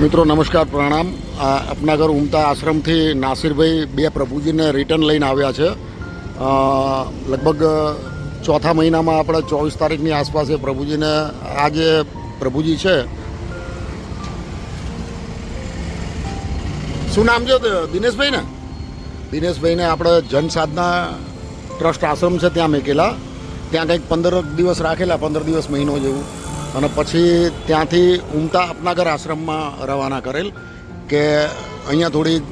મિત્રો, નમસ્કાર, પ્રણામ. આ આપના ઉમતા આશ્રમથી નાસિરભાઈ બે પ્રભુજીને રિટર્ન લઈને આવ્યા છે. લગભગ ચોથા મહિનામાં આપણે ચોવીસ તારીખની આસપાસ એ પ્રભુજીને, આ જે પ્રભુજી છે, શું નામ છે? દિનેશભાઈ ને દિનેશભાઈને આપણે જન સાધના ટ્રસ્ટ આશ્રમ છે ત્યાં મેકેલા. ત્યાં કંઈક પંદર દિવસ રાખેલા, પંદર દિવસ મહિનો જેવું. અને પછી ત્યાંથી ઉમતા અપનાગર આશ્રમમાં રવાના કરેલ કે અહીંયા થોડી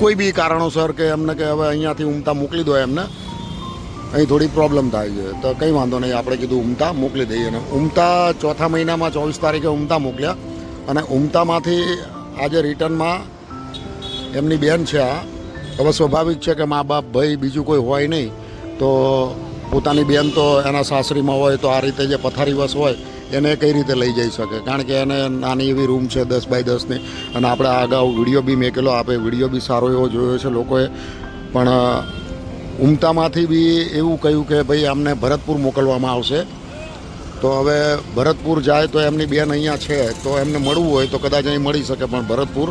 કોઈ બી કારણોસર કે એમને કે હવે અહીંયાથી ઉમતા મોકલી દો એમને, અહીં થોડી પ્રોબ્લેમ થાય છે. તો કંઈ વાંધો નહીં, આપણે કીધું ઉમતા મોકલી દઈએ. અને ઉમતા ચોથા મહિનામાં ચોવીસ તારીખે ઉમતા મોકલ્યા. અને ઉમતામાંથી આજે રિટર્નમાં એમની બેન છે આ. હવે સ્વાભાવિક છે કે મા બાપ, ભાઈ બીજું કોઈ હોય નહીં. તો પોતાની બેન તો એના સાસરીમાં હોય, તો આ રીતે જે પથારીવશ હોય એને કઈ રીતે લઈ જઈ શકે? કારણ કે એને નાની એવી રૂમ છે, દસ બાય દસની અને આપણે અગાઉ વીડિયો બી મેકેલો, આપે વીડિયો બી સારો એવો જોયો છે લોકોએ. પણ ઉમતામાંથી બી એવું કહ્યું કે ભાઈ અમને ભરતપુર મોકલવામાં આવશે. તો હવે ભરતપુર જાય તો એમની બેન અહીંયા છે, તો એમને મળવું હોય તો કદાચ અહીં મળી શકે, પણ ભરતપુર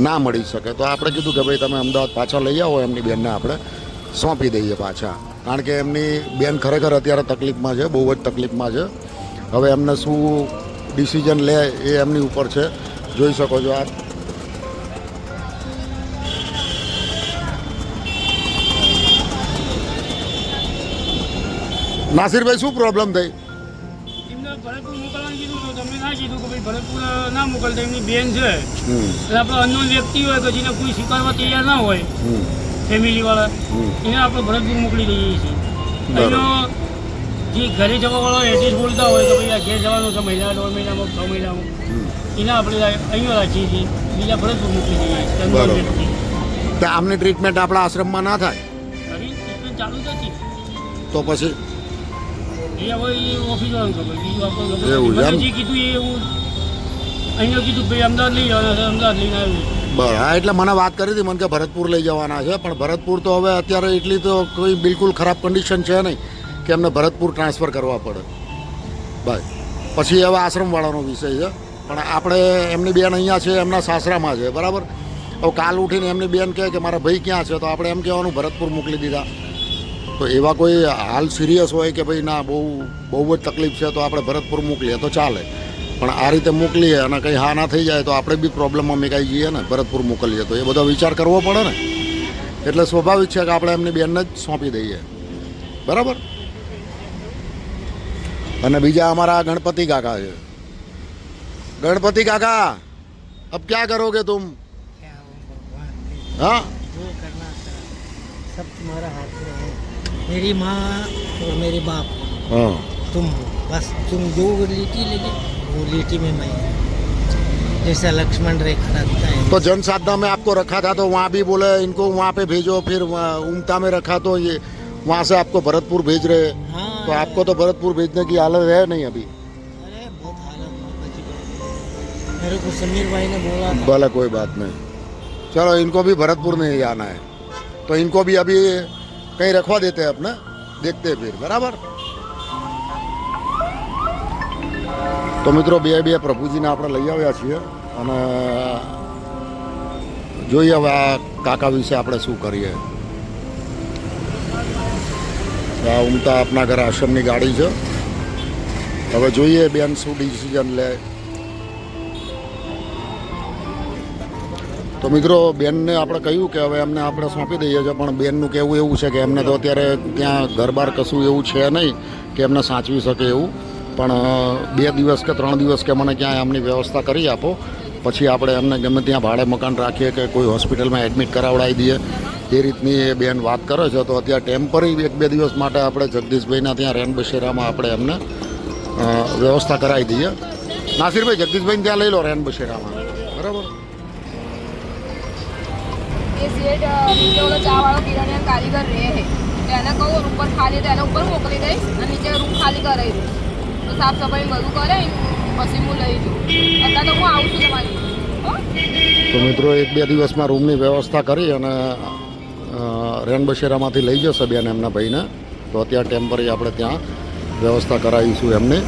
ના મળી શકે. તો આપણે કીધું કે ભાઈ તમે અમદાવાદ પાછા લઈ આવો એમની બેનને આપણે સોંપી દઈએ પાછા. કારણ કે એમની બેન ખરેખર અત્યારે તકલીફમાં છે, બહુ જ તકલીફમાં છે. હવે એમને શું ડિસિઝન લે એ એમની ઉપર છે જોઈ શકો છો આપ. નાસિરભાઈ શું પ્રોબ્લેમ થઈ? ભરતપુર મોકલવાનું કીધું તો તમે ના કીધું કે ભાઈ ભરતપુર ના મોકલતા એમની બેન છે. એટલે આપણે અનનોન વ્યક્તિ હોય કે જેને કોઈ સ્વીકારવા તૈયાર ના હોય ફેમિલીવાળા. એને આપણે ભરતપુર મોકલી દઈએ છીએ. એનો જે ઘરે જવાવાળો એડ્રેસ બોલતા હોય તો ભાઈ ઘેર જવાનું છે મહિના દોઢ મહિનામાં છ મહિનામાં. એના આપણે અહીંયા રાખીએ છીએ બીજા ભરતપુર મોકલી દઈએ તો આમની ટ્રીટમેન્ટ આપણા આશ્રમમાં ના થાય? ચાલુ નથી. તો પછી? એ હવે એ ઓફિસ ખબર બીજું આપણને જે કીધું એ એવું અહીંયા કીધું ભાઈ અમદાવાદ લઈ જવાના છે અમદાવાદ લઈને આવ્યું. બરાબર હા એટલે મને વાત કરી હતી મને કે ભરતપુર લઈ જવાના છે પણ ભરતપુર તો હવે અત્યારે એટલી તો કોઈ બિલકુલ ખરાબ કન્ડિશન છે નહીં. કે એમને ભરતપુર ટ્રાન્સફર કરવા પડે. ભાઈ પછી હવે આશ્રમવાળાનો વિષય છે. પણ આપણે એમની બેન અહીંયા છે, એમના સાસરામાં છે, બરાબર? હવે કાલ ઉઠીને એમની બેન કહે કે મારા ભાઈ ક્યાં છે, તો આપણે એમ કહેવાનું, ભરતપુર મોકલી દીધા. તો એવા કોઈ હાલ સિરિયસ હોય કે ભાઈ, ના, બહુ બહુ જ તકલીફ છે, તો આપણે ભરતપુર મોકલીએ, તો ચાલે. પણ આ રીતે મોકલીએ અને કંઈ હા ના થઈ જાય, તો આપણે બી પ્રોબ્લેમમાં મેકાઈ જઈએ ને, ભરતપુર મોકલીએ, તો એ બધો વિચાર કરવો પડે ને. એટલે સ્વાભાવિક છે કે આપણે એમની બેનને જ સોંપી દઈએ. બરાબર? અને બીજા અમારા ગણપતિ કાકા છે ગણપતિ કાકા અબ ક્યાં કરોગે તુમ क्या हो भगवान હા जो करना था सब तुम्हारा हाथ में है मेरी माँ और मेरे बाप હા तुम हो बस तुम जो लीटी लेके वो लीटी में मैं हूँ। जैसा लक्ष्मण रेखा रखता है तो जन साधना में आपको रखा था तो वहाँ भी बोले इनको वहाँ पे भेजो फिर वहाँ उमता में रखा तो ये वहाँ से आपको भरतपुर भेज रहे हाँ तो आपको तो भरतपुर भेजने की हालत है नहीं अभी अरे बहुत हालत बहुत अजीब है। मेरे को समीर भाई ने बोला था भले कोई बात नहीं चलो इनको भी भरतपुर नहीं जाना है तो इनको भी अभी कहीं रखवा देते हैं अपने देखते हैं फिर बराबर તો મિત્રો બે બે પ્રભુજીને આપણે લઈ આવ્યા છીએ અને જોઈએ હવે આ કાકા વિશે આપણે શું કરીએ આ ઉમતા આપના ઘર આશ્રમની ગાડી છે. હવે જોઈએ બેન શું ડિસિઝન લે. તો મિત્રો, બેનને આપણે કહ્યું કે હવે એમને આપણે સોંપી દઈએ છીએ, પણ બેનનું કહેવું એવું છે કે એમને તો અત્યારે ત્યાં ઘર બાર કશું એવું છે નહીં કે એમને સાચવી શકે એવું. પણ બે દિવસ કે ત્રણ દિવસ કે મને ક્યાંય એમની વ્યવસ્થા કરી આપો. પછી આપણે એમને ગમે ત્યાં ભાડે મકાન રાખીએ કે કોઈ હોસ્પિટલમાં એડમિટ કરાવડાવી દઈએ. એ રીતની એ બેન વાત કરે છે. તો અત્યારે ટેમ્પરરી એક બે દિવસ માટે આપણે જગદીશભાઈના ત્યાં રેન બસેરામાં આપણે એમને વ્યવસ્થા કરાવી દઈએ. નાસિરભાઈ જગદીશભાઈને ત્યાં લઈ લો રેન બસેરામાં. બરાબર? એ શેઠ અ, નીચે ઓલો ચા વાળો કિરણ કારીગર રહે એને કહું ઉપર ખાલી તો એને ઉપર મોકલી દઈશ અને નીચે રૂમ ખાલી કરાવી દઈશ તો સાફ સફાઈ બધું કરે પછી હું લઈ જઉં. અત્યારે તો હું આવું છું તમારી. તો મિત્રો એક બે દિવસમાં રૂમની વ્યવસ્થા કરી અને અ, રેન બશેરામાંથી લઈ જશે બેન એમના ભાઈને. તો અત્યારે ટેમ્પરરી આપણે ત્યાં વ્યવસ્થા કરાવીશું એમને.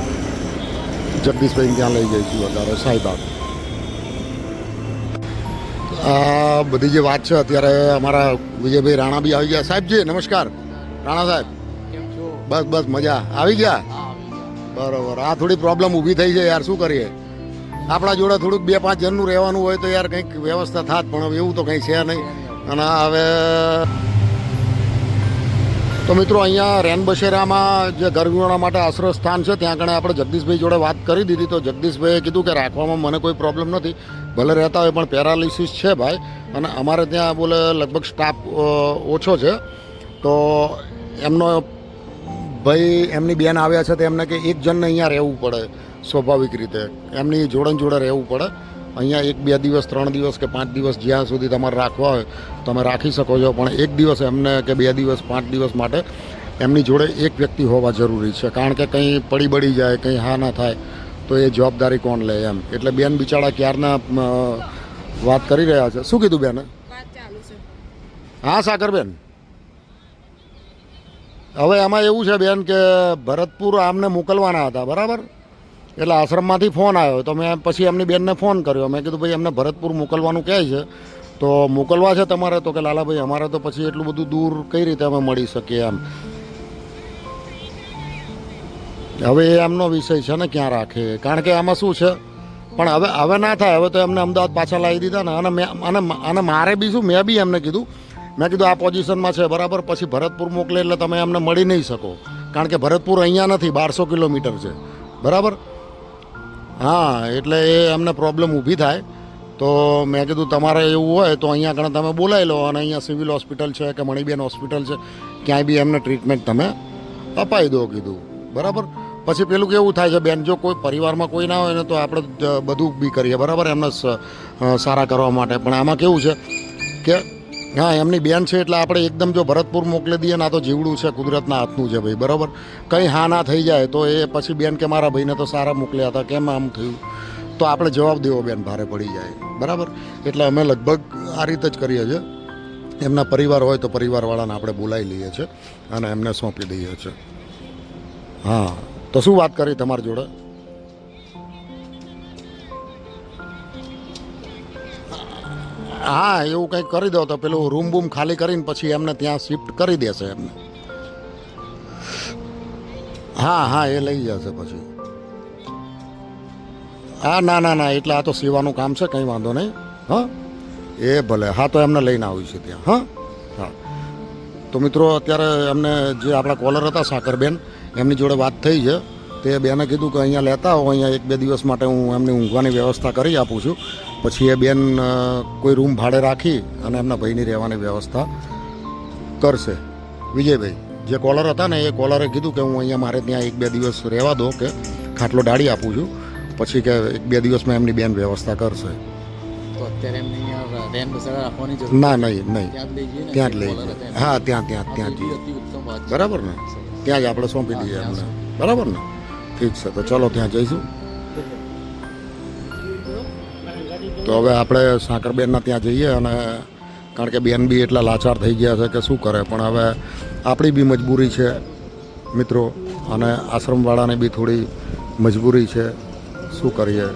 જગદીશભાઈને ત્યાં લઈ જઈશું અત્યારે સાહેબાગ આ. બધી જે વાત છે અત્યારે અમારા વિજયભાઈ રાણા બી આવી ગયા. સાહેબજી નમસ્કાર. રાણા સાહેબ. બસ બસ મજા. આવી ગયા? બરોબર. આ થોડી પ્રોબ્લેમ ઊભી થઈ છે યાર શું કરીએ? આપણા જોડે થોડુંક બે પાંચ જણનું રહેવાનું હોય તો યાર કંઈક વ્યવસ્થા થાત પણ એવું તો કંઈ છે નહીં. અને હવે તો મિત્રો અહીંયા રેન બસેરામાં જે ગરગુણા માટે આશ્રય સ્થાન છે, ત્યાં આગળ આપણે જગદીશભાઈ જોડે વાત કરી દીધી. તો જગદીશભાઈએ કીધું કે રાખવામાં મને કોઈ પ્રોબ્લેમ નથી. ભલે રહેતા હોય પણ પેરાલિસિસ છે ભાઈ. અને અમારે ત્યાં બોલે લગભગ સ્ટાફ ઓછો છે. તો એમનો ભાઈ, એમની બેન આવ્યા છે તો એમને કે એક જણને અહીંયા રહેવું પડે સ્વાભાવિક રીતે. એમની જોડણ જોડે રહેવું પડે. અહીંયા એક બે દિવસ ત્રણ દિવસ કે પાંચ દિવસ જ્યાં સુધી તમારે રાખવા હોય તમે રાખી શકો છો. પણ એક દિવસ એમને કે બે દિવસ પાંચ દિવસ માટે એમની જોડે એક વ્યક્તિ હોવા જરૂરી છે. કારણ કે કંઈ પડી બળી જાય કંઈ હા ના થાય તો એ જવાબદારી કોણ લે એમ. એટલે બેન બિચારા ક્યારના વાત કરી રહ્યા છે? શું કીધું બેન? હા સાગરબેન? હવે એમાં એવું છે બેન કે ભરતપુર આમને મોકલવાના હતા બરાબર? એટલે આશ્રમમાંથી ફોન આવ્યો. તો મેં પછી એમની બેનને ફોન કર્યો. મેં કીધું, ભાઈ, એમને ભરતપુર મોકલવાનું કહે છે. તો મોકલવા છે તમારે? તો કે, લાલાભાઈ, અમારે તો પછી એટલું બધું દૂર કઈ રીતે અમે મળી શકીએ એમ. હવે એ એમનો વિષય છે ને, ક્યાં રાખે? કારણ કે આમાં શું છે? પણ હવે હવે ના થાય. હવે તો એમને અમદાવાદ પાછા લાવી દીધા ને. અને મેં, અને અને મારે બી શું? મેં બી એમને કીધું, મેં કીધું, આ પોઝિશનમાં છે, બરાબર? પછી ભરતપુર મોકલે એટલે તમે એમને મળી નહીં શકો. કારણ કે ભરતપુર અહીંયા નથી, બારસો કિલોમીટર છે. બરાબર? હા, એટલે એ એમને પ્રોબ્લેમ ઊભી થાય. તો મેં કીધું, તમારે એવું હોય તો અહીંયા આગળ તમે બોલાવી લો અને અહીંયા સિવિલ હોસ્પિટલ છે કે મણિબેન હોસ્પિટલ છે, ક્યાંય બી એમને ટ્રીટમેન્ટ તમે અપાઈ દો, કીધું. બરાબર? પછી પેલું કેવું થાય છે, બેન, જો કોઈ પરિવારમાં કોઈ ના હોય ને તો આપણે બધું બી કરીએ. બરાબર? એમને સારા કરવા માટે. પણ આમાં કેવું છે કે હા, એમની બેન છે એટલે આપણે એકદમ જો ભરતપુર મોકલી દઈએ ને તો જીવડું છે, કુદરતના હાથનું છે ભાઈ, બરાબર? કંઈ હા ના થઈ જાય તો એ પછી બેન કે મારા ભાઈને તો સારા મોકલ્યા હતા, કેમ આમ થયું? તો આપણે જવાબ દેવો બેન, ભારે પડી જાય, બરાબર? એટલે અમે લગભગ આ રીતે જ કરીએ છીએ. એમના પરિવાર હોય તો પરિવારવાળાને આપણે બોલાવી લઈએ છીએ અને એમને સોંપી દઈએ છીએ. હા, તો શું વાત કરી તમારી જોડે? હા, એવું કંઈક કરી દો તો પેલું રૂમ બૂમ ખાલી કરીને પછી એમને ત્યાં શિફ્ટ કરી દેશે એમને. હા હા, એ લઈ જશે પછી. હા, ના ના ના, એટલે આ તો સીવાનું કામ છે, કંઈ વાંધો નહીં. હા? એ ભલે, હા, તો એમને લઈને આવ્યું છે ત્યાં. હા? હા. તો મિત્રો, અત્યારે એમને જે આપણા કોલર હતા, સાકરબેન, એમની જોડે વાત થઈ છે. તે બેને કીધું કે અહીંયા લેતા આવો, અહીંયા એક બે દિવસ માટે હું એમની ઊંઘવાની વ્યવસ્થા કરી આપું છું. પછી એ બેન કોઈ રૂમ ભાડે રાખી અને એમના ભાઈની રહેવાની વ્યવસ્થા કરશે. વિજયભાઈ જે કોલર હતા ને એ કોલરે કીધું કે હું અહીંયા મારે ત્યાં એક બે દિવસ રહેવા દો કે ખાટલો ડાળી આપું છું. પછી કે એક બે દિવસમાં એમની બેન વ્યવસ્થા કરશે. ના નહીં નહીં. ત્યાં જ લઈ જ હા ત્યાં ત્યાં. ત્યાં છે. બરાબર ને? ત્યાં જ આપણે સોંપી દઈએ એમને. બરાબર ને? ઠીક છે તો ચલો ત્યાં જઈશું. તો હવે આપણે સાંકરબેનના ત્યાં જઈએ અને કારણ કે બેન બી એટલા લાચાર થઈ ગયા છે કે શું કરે, પણ હવે આપણી બી મજબૂરી છે મિત્રો અને આશ્રમવાળાની બી થોડી મજબૂરી છે. શું કરીએ?